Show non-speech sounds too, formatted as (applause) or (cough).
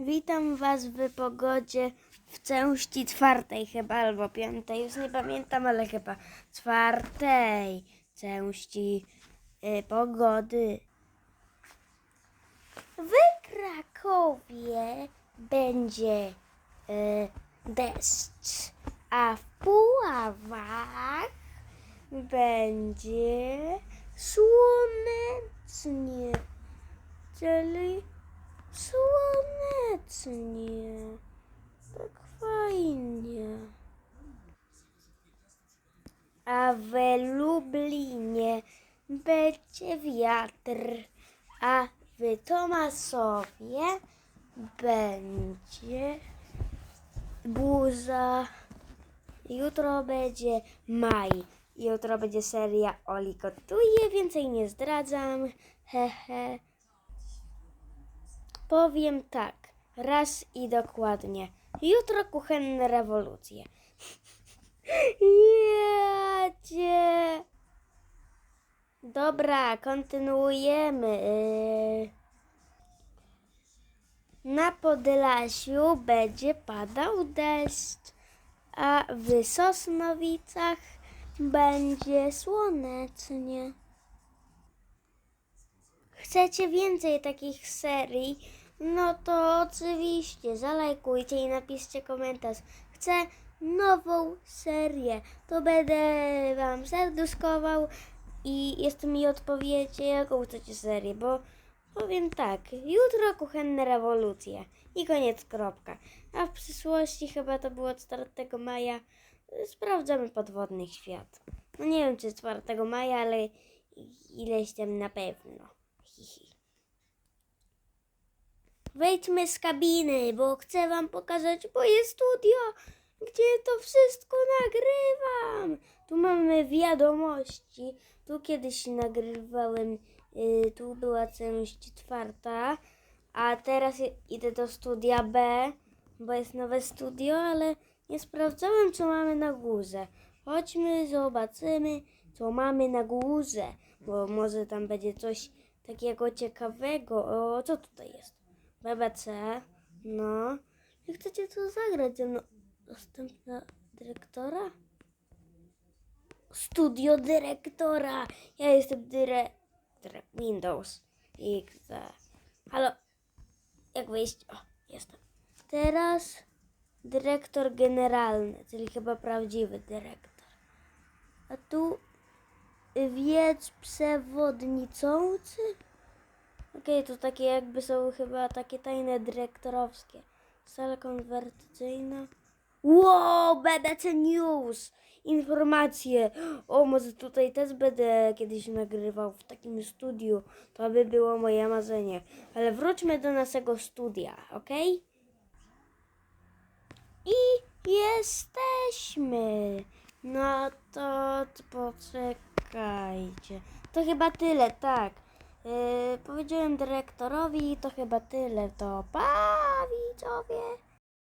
Witam Was w pogodzie w części czwartej chyba, albo piątej, już nie pamiętam, ale chyba czwartej części y, pogody. W Krakowie będzie y, deszcz, a w Puławach będzie słonecznie, czyli słonecznie. Tak fajnie. A w Lublinie będzie wiatr, a w Tomasowie będzie burza. Jutro będzie maj. Jutro będzie seria Oli gotuje, więcej nie zdradzam. Hehe. Powiem tak, raz i dokładnie. Jutro kuchenne rewolucje. (laughs) Jacie. Dobra, kontynuujemy. Na Podlasiu będzie padał deszcz, a w Sosnowicach będzie słonecznie. Chcecie więcej takich serii? No to oczywiście zalajkujcie i napiszcie komentarz. Chcę nową serię. To będę wam serduszkował i jeszcze mi odpowiecie, jaką chcecie serię, bo powiem tak, jutro kuchenne rewolucje i koniec kropka. A w przyszłości chyba to było 4 maja. Sprawdzamy podwodny świat. No nie wiem czy 4 maja, ale ileś tam na pewno. Wejdźmy z kabiny, bo chcę wam pokazać moje studio, gdzie to wszystko nagrywam. Tu mamy wiadomości. Tu kiedyś nagrywałem, y, tu była część czwarta, a teraz idę do studia B, bo jest nowe studio, ale nie sprawdzałem, co mamy na górze. Chodźmy, zobaczymy, co mamy na górze, bo może tam będzie coś takiego ciekawego. O, co tutaj jest? BBC, no. Jak chcecie to zagrać ze mną? Dyrektora? Studio dyrektora. Ja jestem dyre... dyre... Windows. XD. Halo. Jak wyjść? O, jestem. Teraz dyrektor generalny, czyli chyba prawdziwy dyrektor. A tu wiec przewodniczący? Okej, to takie jakby są chyba takie tajne dyrektorowskie. Sala konwersyjna. Wow, BBC News! Informacje! O, może tutaj też będę kiedyś nagrywał w takim studiu. To by było moje marzenie. Ale wróćmy do naszego studia, ok? I jesteśmy. No to poczekajcie. To chyba tyle, tak. Yy, powiedziałem dyrektorowi, to chyba tyle. To pa, widzowie.